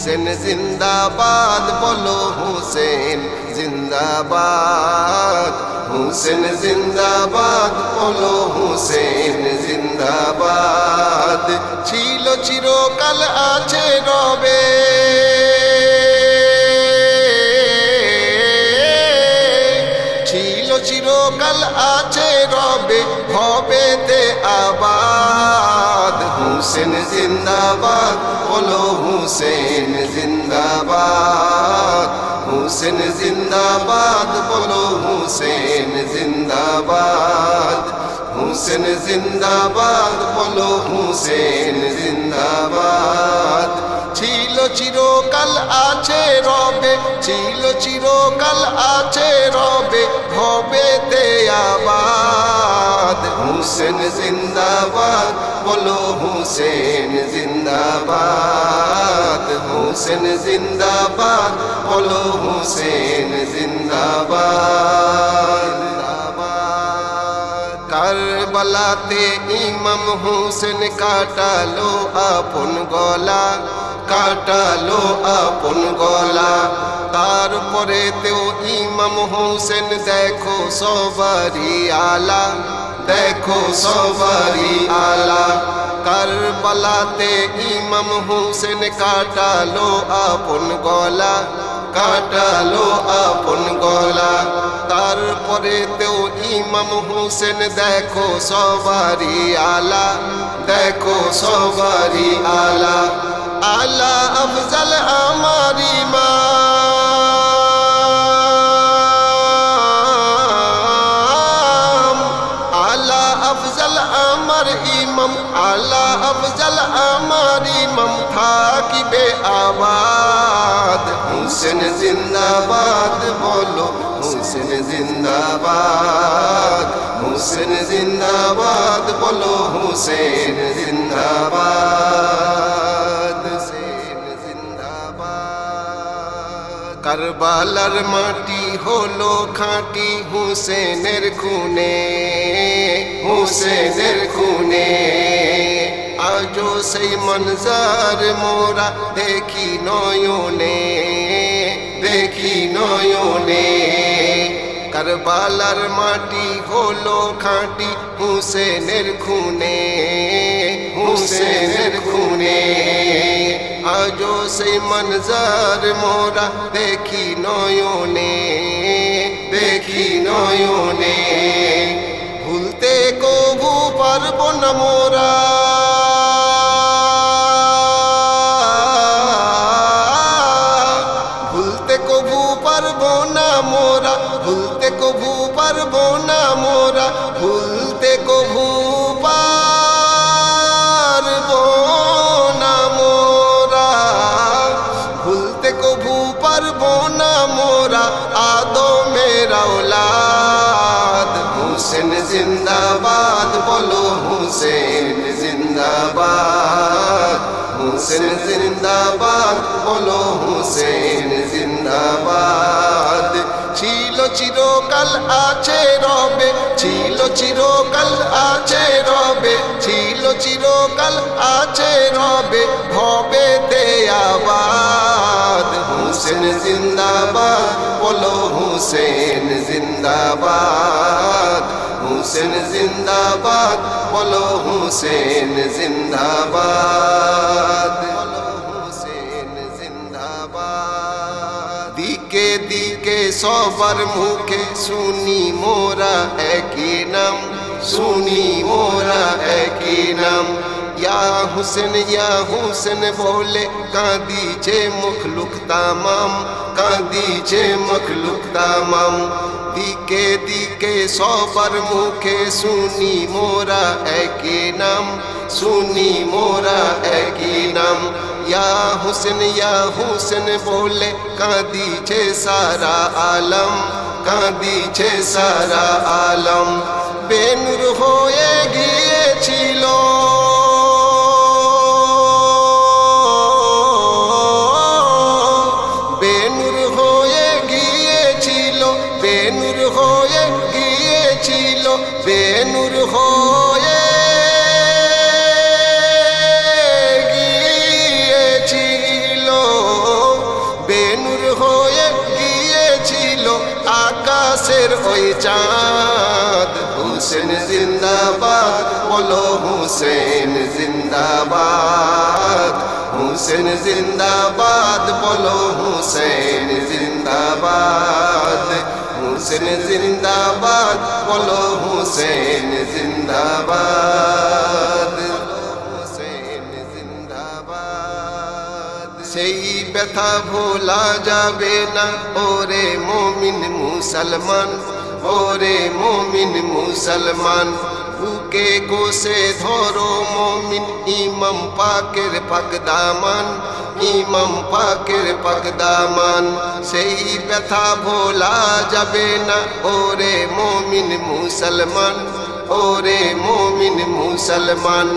হুসেন জিন্দাবাদ বলো হুসেন জিন্দাবাদ। হুসেন জিন্দাবাদ বলো হুসেন জিন্দাবাদ। ছিল চিরকাল আছে হুসেন জিন্দাবাদ, বলো হুসেন জিন্দাবাদ। হুসেন জিন্দাবাদ, বলো হুসেন জিন্দাবাদ। হুসেন জিন্দাবাদ, বলো হুসেন জিন্দাবাদ। ছিল চিরকাল আছে রবে, ছিল চিরকাল আছে রবে হবে তে আবাদ হুসেন জিন্দাবাদ, বলো হুসেন জিন্দাবাদ। হুসেন জিন্দাবাদ, বলো হুসেন জিন্দাবাদ। কারবালাতে ইমাম হুসেন কাটালো আপন গলা, কাটালো আপন গলা। তারপরে তেও ইমাম হুসেন, দেখো সবারি আলা, দেখো সবারি আলা। কারবালাতে ইমাম হুসেন কাটালো আপন গলা, কাটালো আপন গলা। তারপরে তেও ইমাম হুসেন, দেখো সবারি আলা, দেখো সবারি আলা। আলা আফজাল আমার ইমাম জিন্দাবাদ বলো হুসেন জিন্দাবাদ। হুসেন জিন্দাবাদ বলো হুসেন জিন্দাবাদ। কারবালার মাটি হলো খাঁটি হুসেনের খুনে হুসেনের খুনে। আজও সেই মনজার মোরা দেখি নয়নে। দেখি নয়নে? কারবালার মাটি হলো খাঁটি হুসেনের খুনে হুসেনের খুনে। আজও সেই মনজার মোরা দেখি নয়নে দেখি নয়নে। ভুলতে কবু পারব না মোরা। পারব না মোরা, ভুলতে কবু পারব না মোরা। ভুলতে কবু পারব না মোরা আদো মেরা ওলাদ হুসেন জিন্দাবাদ, বলো হুসেন জিন্দাবাদ। হুসেন জিন্দাবাদ, বলো চিরকাল আছে রবে, ছিল চিরকাল আছে রবে, ছিল চিরকাল আছে রবে, হবে তে আবাদ। হুসেন জিন্দাবাদ, বলো হুসেন জিন্দাবাদ। হুসেন জিন্দাবাদ, বলো হুসেন জিন্দাবাদ। সবার মুখে শুনি মোরা একই নাম শুনি মোরা একই নাম ইয়া হুসেন ইয়া হুসেন বলে কাঁদিছে মুখলুক তামাম কাঁদিছে মুখলুক তামাম দিকে দিকে সবার মুখে শুনি মোরা একই নাম শুনি মোরা একই নাম ইয়া হুসেন ইয়া হুসেন বলে কাঁদিছে সারা আলম কাঁদিছে সারা আলম বেনুর হয়ে গিয়েছিল বেনুর হয়ে গিয়েছিল বেনুর হয়ে গিয়েছিল বেনুর হয়ে আকাশের ওই চাঁদ। হুসেন জিন্দাবাদ, বলো হুসেন জিন্দাবাদ। হুসেন জিন্দাবাদ, বলো হুসেন জিন্দাবাদ। হুসেন জিন্দাবাদ, বলো হুসেন জিন্দাবাদ। সেই ব্যথা ভোলা যাবে না। ওরে মমিন মুসলমান, ওরে মমিন মুসলমান, বুকে কোষে ধরো মমিন, ইমাম পাকের পাকদামান, ইমাম পাকের পাকদামান। সেই ব্যথা ভোলা যাবে না। ওরে মমিন মুসলমান, ওরে মমিন মুসলমান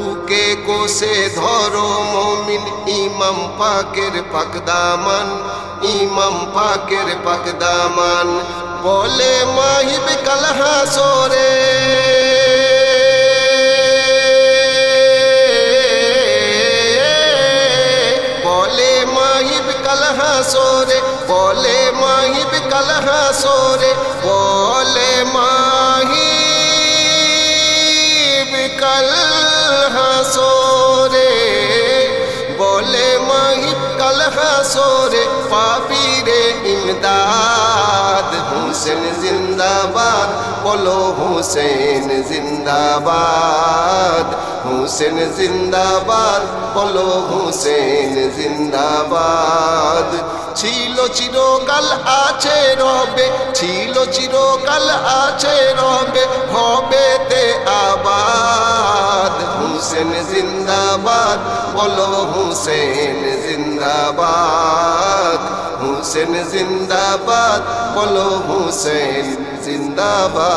বুকে কোষে ধরো মমিন ইমাম পাকের পাকদামান ইমাম পাকের পাকদামান। বলে মাহিব কালহা সোরে। সোরে পাপিরে ইমদাদ। হুসেন জিন্দাবাদ, বলো হুসেন জিন্দাবাদ। হুসেন জিন্দাবাদ, বলো হুসেন জিন্দাবাদ। ছিল চিরকাল আছে রবে, ছিল চিরকাল আছে রবে হবে তে আবাদ। হুসেন জিন্দাবাদ, বলো হুসেন জিন্দাবাদ। হুসেন জিন্দাবাদ বলো হুসেন জিন্দাবাদ।